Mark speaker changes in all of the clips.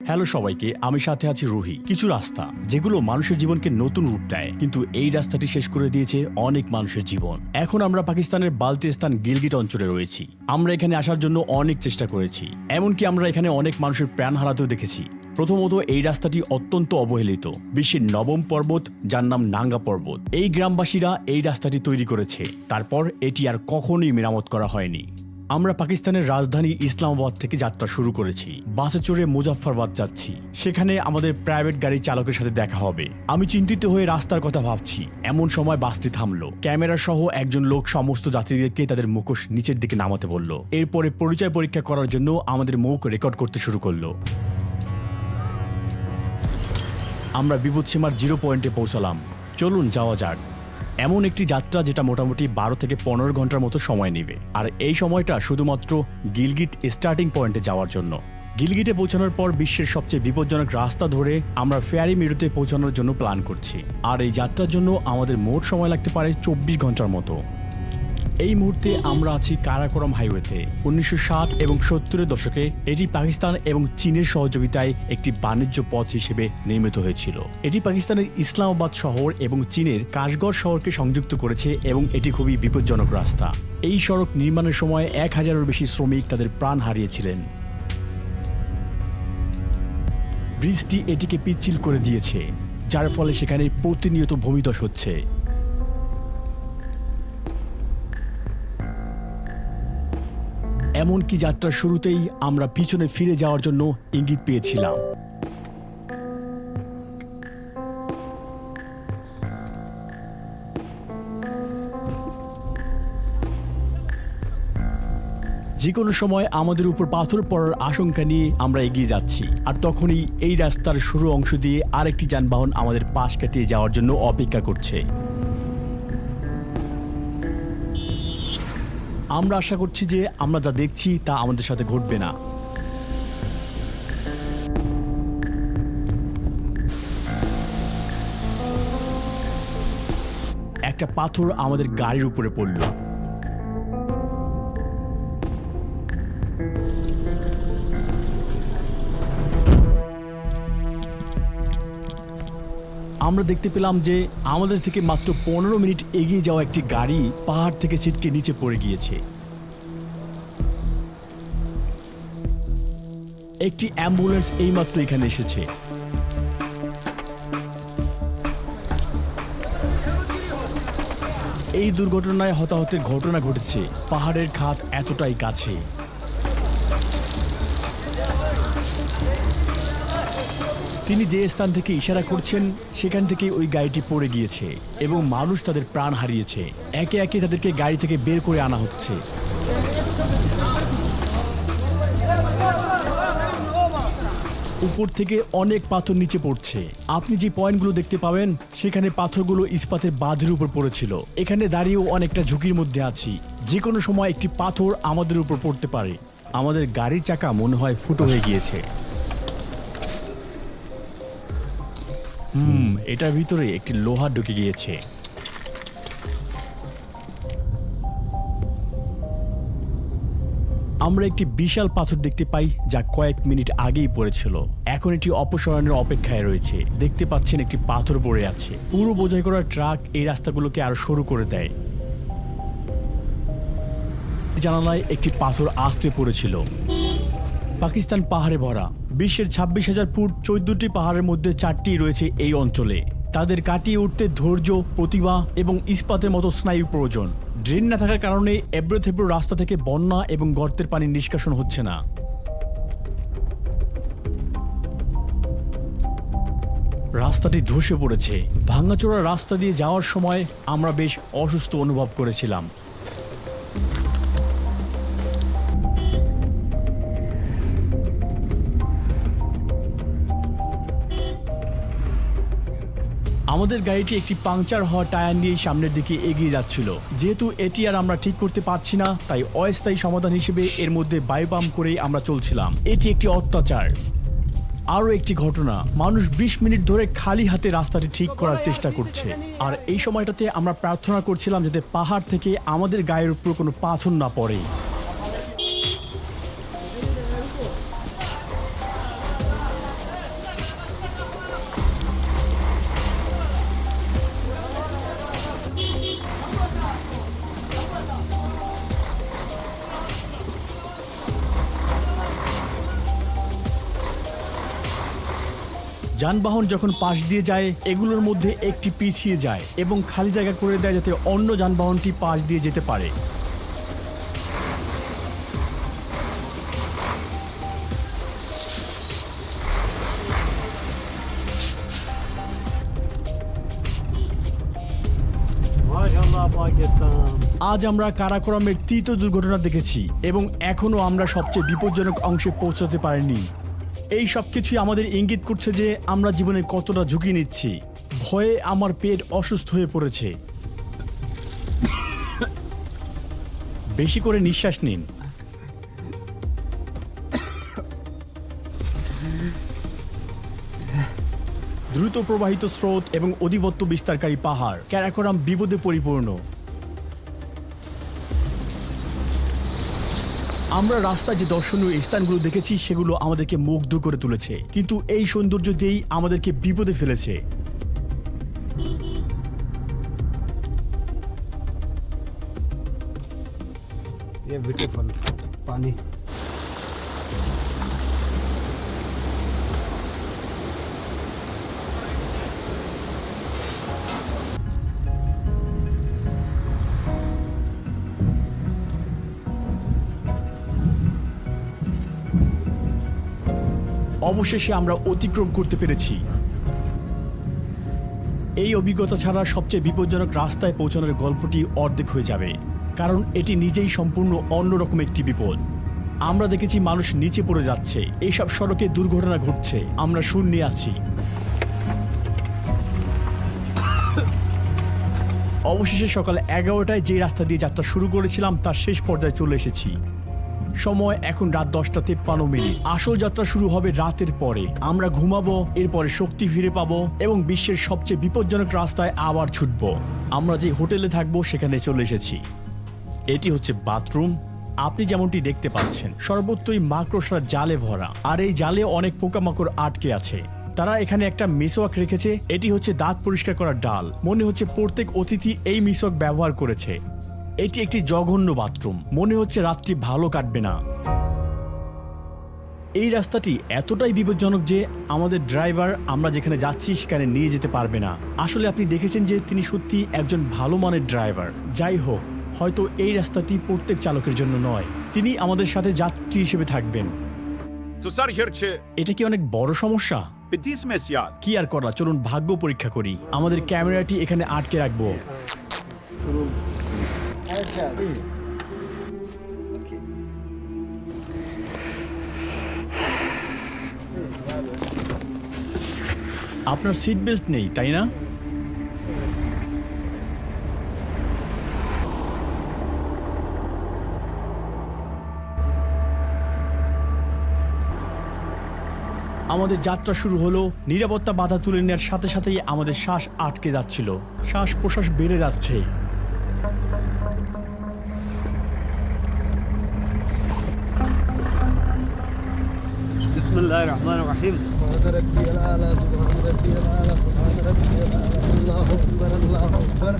Speaker 1: Hello সবাইকে, আমি সাথে আছি রুহি। কিছু রাস্তা, যেগুলো মানুষের জীবনকে নতুন রূপ দেয়, কিন্তু এই রাস্তাটি শেষ করে দিয়েছে অনেক মানুষের জীবন। এখন আমরা পাকিস্তানের বাল্টিস্তান গিলগিট অঞ্চলে রয়েছি। আমরা এখানে আসার জন্য অনেক চেষ্টা করেছি। এমনকি আমরা এখানে অনেক মানুষের প্রাণ হারাতেও দেখেছি। প্রথমত, এই রাস্তাটি অত্যন্ত অবহেলিত। বিশ্বের নবম পর্বত, যার নাম নাঙ্গা পর্বত। এই গ্রামবাসীরা এই রাস্তাটি তৈরি করেছে। তারপর এটি আর কখনোই মেরামত করা হয়নি। আমরা পাকিস্তানের রাজধানী ইসলামাবাদ থেকে যাত্রা শুরু করেছি। বাসে চড়ে মুজাফফরবাদ যাচ্ছি। সেখানে আমাদের প্রাইভেট গাড়ি চালকের সাথে দেখা হবে। আমি চিন্তিত হয়ে রাস্তার কথা ভাবছি। এমন সময় বাসটি থামলো। ক্যামেরা সহ একজন লোক সমস্ত যাত্রীদেরকে তাদের মুখোশ নিচের দিকে নামাতে বলল। এরপরে পরিচয় পরীক্ষা করার জন্য আমাদের মুখ রেকর্ড করতে শুরু করল। আমরা বিপদসীমার জিরো পয়েন্টে পৌঁছালাম। চলুন যাওয়া যাক। এমন একটি যাত্রা যেটা মোটামুটি বারো থেকে পনেরো ঘণ্টার মতো সময় নেবে। আর এই সময়টা শুধুমাত্র গিলগিট স্টার্টিং পয়েন্টে যাওয়ার জন্য। গিলগিটে পৌঁছানোর পর বিশ্বের সবচেয়ে বিপজ্জনক রাস্তা ধরে আমরা ফেয়ারি মেরুতে পৌঁছানোর জন্য প্ল্যান করছি। আর এই যাত্রার জন্য আমাদের মোট সময় লাগতে পারে চব্বিশ ঘণ্টার মতো। এই মুহূর্তে আমরা আছি কারাকোরাম হাইওয়েতে। উনিশশো ষাট এবং সত্তরের দশকে এটি পাকিস্তান এবং চীনের সহযোগিতায় একটি বাণিজ্য পথ হিসেবে নির্মিত হয়েছিল। এটি পাকিস্তানের ইসলামাবাদ শহর এবং চীনের কাশগড় শহরকে সংযুক্ত করেছে এবং এটি খুবই বিপজ্জনক রাস্তা। এই সড়ক নির্মাণের সময় এক হাজারের বেশি শ্রমিক তাদের প্রাণ হারিয়েছিলেন। ব্রিজটি এটিকে পিচ্ছিল করে দিয়েছে, যার ফলে সেখানে প্রতিনিয়ত ভূমিধস হচ্ছে। এমনকি যাত্রার শুরুতেই আমরা পিছনে ফিরে যাওয়ার জন্য ইঙ্গিত পেয়েছিলাম। যে কোনো সময় আমাদের উপর পাথর পড়ার আশঙ্কা নিয়ে আমরা এগিয়ে যাচ্ছি, আর তখনই এই রাস্তার শুরু অংশ দিয়ে আরেকটি যানবাহন আমাদের পাশ কাটিয়ে যাওয়ার জন্য অপেক্ষা করছে। আমরা আশা করছি যে আমরা যা দেখছি তা আমাদের সাথে ঘটবে না। একটা পাথর আমাদের গাড়ির উপরে পড়ল। আমরা দেখতে পেলাম যে আমাদের থেকে মাত্র পনেরো মিনিট এগিয়ে যাওয়া একটি গাড়ি পাহাড় থেকে ছিটকে নিচে পড়ে গিয়েছে। একটি অ্যাম্বুলেন্স এইমাত্র এখানে এসেছে। এই দুর্ঘটনায় হতাহতের ঘটনা ঘটেছে। পাহাড়ের খাত এতটাই কাছে। তিনি যে স্থান থেকে ইশারা করছেন, সেখান থেকে ওই গাড়িটি পড়ে গিয়েছে এবং মানুষ তাদের প্রাণ হারিয়েছে। একে একে তাদেরকে গাড়ি থেকে বের করে আনা হচ্ছে। উপর থেকে অনেক পাথর নিচে পড়ছে। আপনি যে পয়েন্টগুলো দেখতে পাবেন, সেখানে পাথরগুলো ইস্পাতের বাঁধের উপর পড়েছিল। এখানে দাঁড়িয়েও অনেকটা ঝুঁকির মধ্যে আছি। যে কোনো সময় একটি পাথর আমাদের উপর পড়তে পারে। আমাদের গাড়ির চাকা মনে হয় ফুটো হয়ে গিয়েছে। হুম, এটার ভিতরে একটি লোহা ঢুকে গিয়েছে। আমরা একটি বিশাল পাথর দেখতে পাই, যা কয়েক মিনিট আগেই পড়েছিল। এখন এটি অপসারণের অপেক্ষায় রয়েছে। দেখতে পাচ্ছেন একটি পাথর পড়ে আছে। পুরো বোঝাই করা ট্রাক এই রাস্তাগুলোকে আরও সরু করে দেয়। জানালায় একটি পাথর আশ্রে পড়েছিল। পাকিস্তান পাহাড়ে ভরা। বিশ্বের ছাব্বিশ হাজার ফুট চোদ্দটি পাহাড়ের মধ্যে চারটি রয়েছে এই অঞ্চলে। তাদের কাটিয়ে উঠতে ধৈর্য, প্রতিভা এবং ইস্পাতের মতো স্নায়ু প্রয়োজন। ড্রেন না থাকার কারণে এবড়ো থেবড়ো রাস্তা থেকে বন্যা এবং গর্তের পানি নিষ্কাশন হচ্ছে না। রাস্তাটি ধসে পড়েছে। ভাঙাচোরা রাস্তা দিয়ে যাওয়ার সময় আমরা বেশ অসুস্থ অনুভব করেছিলাম। আমাদের গাড়িটি একটি পাংচার হওয়া টায়ার নিয়ে সামনের দিকে এগিয়ে যাচ্ছিল। যেহেতু এটি আর আমরা ঠিক করতে পারছি না, তাই অস্থায়ী সমাধান হিসেবে এর মধ্যে বায়ু পাম্প করেই আমরা চলছিলাম। এটি একটি অত্যাচার। আরও একটি ঘটনা, মানুষ বিশ মিনিট ধরে খালি হাতে রাস্তাটি ঠিক করার চেষ্টা করছে। আর এই সময়টাতে আমরা প্রার্থনা করছিলাম যাতে পাহাড় থেকে আমাদের গায়ের উপর কোনো পাথর না পড়ে। যানবাহন যখন পাশ দিয়ে যায়, এগুলোর মধ্যে একটি পিছিয়ে যায় এবং খালি জায়গা করে দেয় যাতে অন্য যানবাহনটি পাশ দিয়ে যেতে পারে। আজ আমরা কারাকোরামের তৃতীয় দুর্ঘটনা দেখেছি এবং এখনও আমরা সবচেয়ে বিপজ্জনক অংশে পৌঁছাতে পারিনি। এই সব কিছুই আমাদের ইঙ্গিত করছে যে আমরা জীবনে কতটা ঝুঁকি নিচ্ছি। ভয়ে আমার পেট অসুস্থ হয়ে পড়েছে। বেশি করে নিঃশ্বাস নিন। দ্রুত প্রবাহিত স্রোত এবং অধিপত্য বিস্তারকারী পাহাড়, ক্যারাকোরাম বিপদে পরিপূর্ণ। আমরা রাস্তায় যে দর্শনীয় স্থানগুলো দেখেছি সেগুলো আমাদেরকে মুগ্ধ করে তুলেছে কিন্তু এই সৌন্দর্য দিয়েই আমাদেরকে বিপদে ফেলেছে
Speaker 2: ये ब्यूटीफुल पानी
Speaker 1: অবশেষে আমরা অতিক্রম করতে পেরেছি। এই অভিজ্ঞতা ছাড়া সবচেয়ে বিপজ্জনক রাস্তায় পৌঁছানোর গল্পটি অর্ধেক হয়ে যাবে, কারণ এটি নিজেই সম্পূর্ণ অন্যরকম একটি বিপদ। আমরা দেখেছি মানুষ নিচে পড়ে যাচ্ছে এইসব সড়কে দুর্ঘটনা ঘটছে, আমরা শূন্যে আছি। অবশেষে সকাল এগারোটায় যে রাস্তা দিয়ে যাত্রা শুরু করেছিলাম, তার শেষ পর্যায়ে চলে এসেছি। সময় এখন রাত দশটা তেপ্পান্ন মিনিট। আসল যাত্রা শুরু হবে রাতের পরে। আমরা ঘুমাবো, এরপরে শক্তি ফিরে পাবো এবং বিশ্বের সবচেয়ে বিপজ্জনক রাস্তায় আবার ছুটব। আমরা যে হোটেলে থাকব, সেখানে চলে এসেছি। এটি হচ্ছে বাথরুম। আপনি যেমনটি দেখতে পাচ্ছেন, সর্বত্রই মাকড়সার জালে ভরা। আর এই জালে অনেক পোকামাকড় আটকে আছে। তারা এখানে একটা মিসওয়াক রেখেছে। এটি হচ্ছে দাঁত পরিষ্কার করার ডাল। মনে হচ্ছে প্রত্যেক অতিথি এই মিসওয়াক ব্যবহার করেছে। এটি একটি জঘন্য বাথরুম। মনে হচ্ছে রাত্রি ভালো কাটবে না। এই রাস্তাটি এতটাই বিপজ্জনক যে আমাদের ড্রাইভার আমরা যেখানে যাচ্ছি সেখানে নিয়ে যেতে পারবে না। আসলে আপনি দেখেছেন যে তিনি সত্যি একজন ভালো মানের ড্রাইভার। যাই হোক হয়তো এই রাস্তাটি প্রত্যেক চালকের জন্য নয়। তিনি আমাদের সাথে যাত্রী হিসেবে থাকবেন। এটা কি অনেক বড় সমস্যা. কি আর করা চলুন ভাগ্য পরীক্ষা করি। আমাদের ক্যামেরাটি এখানে আটকে রাখব। আপনার সিট বেল্ট নেই, তাই না? আমাদের যাত্রা শুরু হলো, নিরাপত্তা বাধা তুলে নেওয়ার সাথে সাথেই আমাদের শ্বাস আটকে যাচ্ছিল। শ্বাস প্রশ্বাস বেড়ে যাচ্ছে।
Speaker 2: بسم الله الرحمن الرحيم
Speaker 3: سبحان ربي الأعلى سبحان ربي الأعلى سبحان ربي الأعلى الله أكبر الله أكبر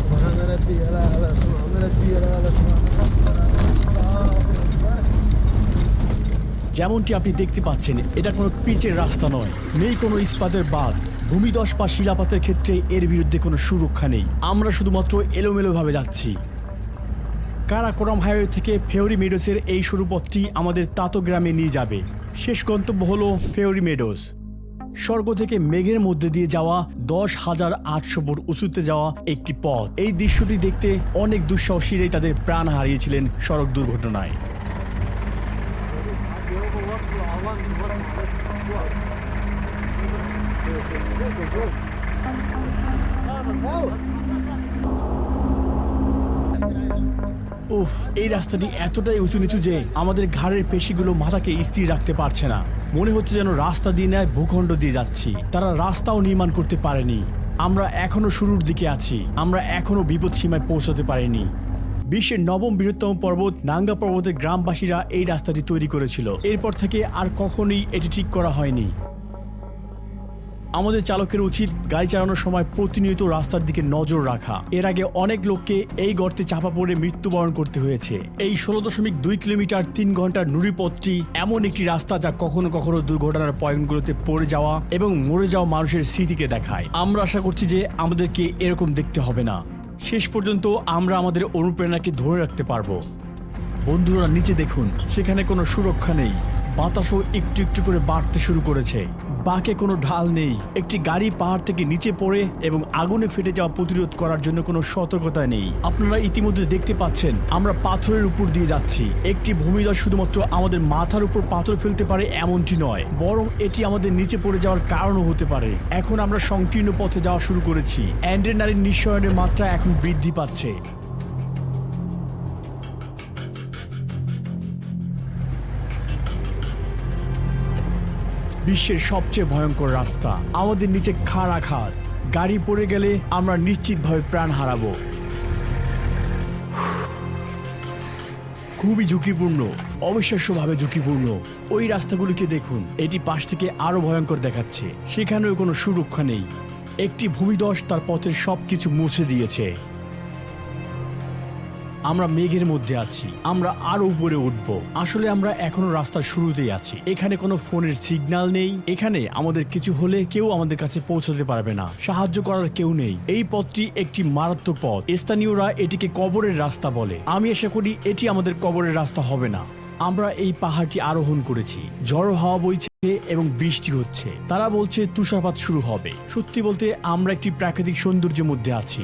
Speaker 3: سبحان ربي الأعلى سبحان ربي الأعلى سبحان ربي الأعلى الله أكبر
Speaker 1: যেমনটি আপনি দেখতে পাচ্ছেন এটা কোনো পিচের রাস্তা নয় নেই কোনো ইস্পাতের বাঁধ ভূমিদশ বা শিলাপাতের ক্ষেত্রে এর বিরুদ্ধে কোনো সুরক্ষা নেই আমরা শুধুমাত্র এলোমেলোভাবে যাচ্ছি কারাকোরাম হাইওয়ে থেকে ফেওরি মেডোসের এই সরু পথটি আমাদের তাতো গ্রামে নিয়ে যাবে শেষ গন্তব্য হলো ফেওরি মেডোস স্বর্গ থেকে মেঘের মধ্যে দিয়ে যাওয়া দশ হাজার আটশো ফুট উঁচুতে যাওয়া একটি পথ। এই দৃশ্যটি দেখতে অনেক দুঃসাহসীরাই তাদের প্রাণ হারিয়েছিলেন সড়ক দুর্ঘটনায়। উফ, এই রাস্তাটি এতটাই উঁচু নিচু যে আমাদের ঘাড়ের পেশিগুলো মাথাকে স্থির রাখতে পারছে না। মনে হচ্ছে যেন রাস্তা দিয়ে নেয় ভূখণ্ড দিয়ে যাচ্ছি। তারা রাস্তাও নির্মাণ করতে পারেনি। আমরা এখনও শুরুর দিকে আছি। আমরা এখনও বিপদ সীমায় পৌঁছাতে পারিনি। বিশ্বের নবম বৃহত্তম পর্বত নাঙ্গা পর্বতের গ্রামবাসীরা এই রাস্তাটি তৈরি করেছিল। এরপর থেকে আর কখনোই এটি ঠিক করা হয়নি। আমাদের চালকের উচিত গাড়ি চালানোর সময় প্রতিনিয়ত রাস্তার দিকে নজর রাখা। এর আগে অনেক লোককে এই গর্তে চাপা পড়ে মৃত্যুবরণ করতে হয়েছে। এই ষোলো দশমিক দুই কিলোমিটার তিন ঘণ্টার নুড়ি পথটি এমন একটি রাস্তা যা কখনো কখনো দুর্ঘটনার পয়েন্টগুলোতে পড়ে যাওয়া এবং মরে যাওয়া মানুষের স্মৃতিকে দেখায়। আমরা আশা করছি যে আমাদেরকে এরকম দেখতে হবে না। শেষ পর্যন্ত আমরা আমাদের অনুপ্রেরণাকে ধরে রাখতে পারব। বন্ধুরা, নিচে দেখুন, সেখানে কোনো সুরক্ষা নেই। বাতাসও একটু একটু করে বাড়তে শুরু করেছে। বাকে কোনো ঢাল নেই। একটি গাড়ি পাহাড় থেকে নিচে পড়ে এবং আগুনে ফেটে যাওয়া প্রতিরোধ করার জন্য কোনো সতর্কতা নেই। আপনারা ইতিমধ্যে দেখতে পাচ্ছেন, আমরা পাথরের উপর দিয়ে যাচ্ছি। একটি ভূমিধস শুধুমাত্র আমাদের মাথার উপর পাথর ফেলতে পারে এমনটি নয়, বরং এটি আমাদের নিচে পড়ে যাওয়ার কারণও হতে পারে। এখন আমরা সংকীর্ণ পথে যাওয়া শুরু করেছি। অ্যান্ড্রেনারিন নিঃসরণের মাত্রা এখন বৃদ্ধি পাচ্ছে। বিশ্বের সবচেয়ে ভয়ঙ্কর রাস্তা। আমাদের নিচে খাড়া খাদ গাড়ি পড়ে গেলে আমরা নিশ্চিতভাবে প্রাণ হারাবো। খুবই ঝুঁকিপূর্ণ, অবিশ্বাস্যভাবে ঝুঁকিপূর্ণ। ওই রাস্তাগুলিকে দেখুন, এটি পাশ থেকে আরও ভয়ঙ্কর দেখাচ্ছে। সেখানেও কোনো সুরক্ষা নেই। একটি ভূমিদশ তার পথের সবকিছু মুছে দিয়েছে। আমরা মেঘের মধ্যে আছি। আমরা আরও উপরে উঠব। আসলে আমরা এখনও রাস্তার শুরুতেই আছি। এখানে কোনো ফোনের সিগন্যাল নেই। এখানে আমাদের কিছু হলে কেউ আমাদের কাছে পৌঁছাতে পারবে না। সাহায্য করার কেউ নেই। এই পথটি একটি মারাত্মক পথ। স্থানীয়রা এটিকে কবরের রাস্তা বলে। আমি আশা করি এটি আমাদের কবরের রাস্তা হবে না। আমরা এই পাহাড়টি আরোহণ করেছি। ঝড়ো হাওয়া বইছে এবং বৃষ্টি হচ্ছে। তারা বলছে তুষারপাত শুরু হবে। সত্যি বলতে আমরা একটি প্রাকৃতিক সৌন্দর্যের মধ্যে আছি।